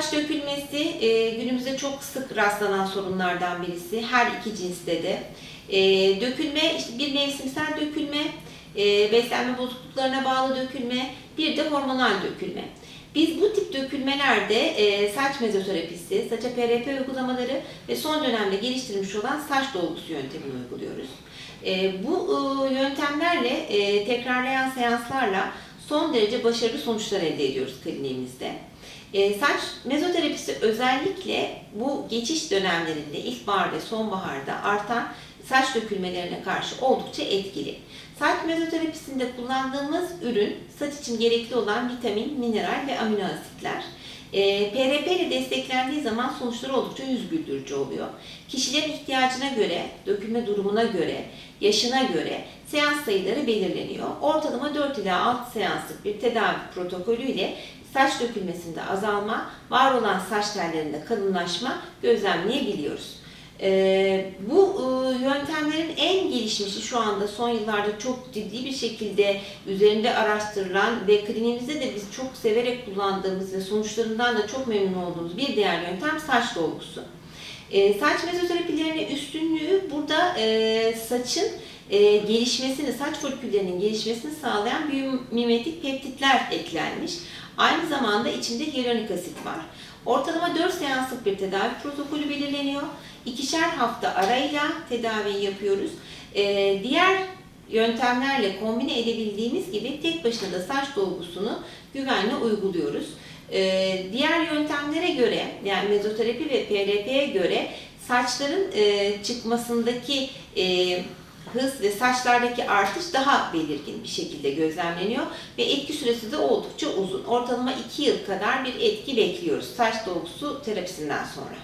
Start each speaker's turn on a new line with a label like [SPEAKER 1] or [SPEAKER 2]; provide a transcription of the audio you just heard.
[SPEAKER 1] saç dökülmesi e, günümüzde çok sık rastlanan sorunlardan birisi. Her iki cinste de. E, dökülme, işte bir mevsimsel dökülme, e, beslenme bozukluklarına bağlı dökülme, bir de hormonal dökülme. Biz bu tip dökülmelerde e, saç mezoterapisi, saça PRP uygulamaları ve son dönemde geliştirilmiş olan saç dolgusu yöntemini uyguluyoruz. E, bu e, yöntemlerle, e, tekrarlayan seanslarla son derece başarılı sonuçlar elde ediyoruz kliniğimizde. E, saç mezoterapisi özellikle bu geçiş dönemlerinde, ilkbahar ve sonbaharda artan saç dökülmelerine karşı oldukça etkili. Saç mezoterapisinde kullandığımız ürün saç için gerekli olan vitamin, mineral ve amino asitler. E, PRP ile desteklendiği zaman sonuçları oldukça yüz güldürücü oluyor. Kişilerin ihtiyacına göre, dökülme durumuna göre, yaşına göre seans sayıları belirleniyor. Ortalama 4 ila 6 seanslık bir tedavi protokolüyle saç dökülmesinde azalma, var olan saç tellerinde kalınlaşma gözlemleyebiliyoruz. Ee, bu e, yöntemlerin en gelişmişi şu anda son yıllarda çok ciddi bir şekilde üzerinde araştırılan ve kliniğimizde de biz çok severek kullandığımız ve sonuçlarından da çok memnun olduğumuz bir diğer yöntem saç dolgusu. Ee, saç mezoterapilerinin üstünlüğü burada e, saçın e, gelişmesini, saç foliküllerinin gelişmesini sağlayan mimetik peptitler eklenmiş. Aynı zamanda içinde hyaluronik asit var. Ortalama 4 seanslık bir tedavi protokolü belirleniyor. İkişer hafta arayla tedaviyi yapıyoruz. Ee, diğer yöntemlerle kombine edebildiğimiz gibi tek başına da saç dolgusunu güvenle uyguluyoruz. Ee, diğer yöntemlere göre yani mezoterapi ve PRP'ye göre saçların e, çıkmasındaki e, hız ve saçlardaki artış daha belirgin bir şekilde gözlemleniyor ve etki süresi de oldukça uzun. Ortalama 2 yıl kadar bir etki bekliyoruz saç dolgusu terapisinden sonra.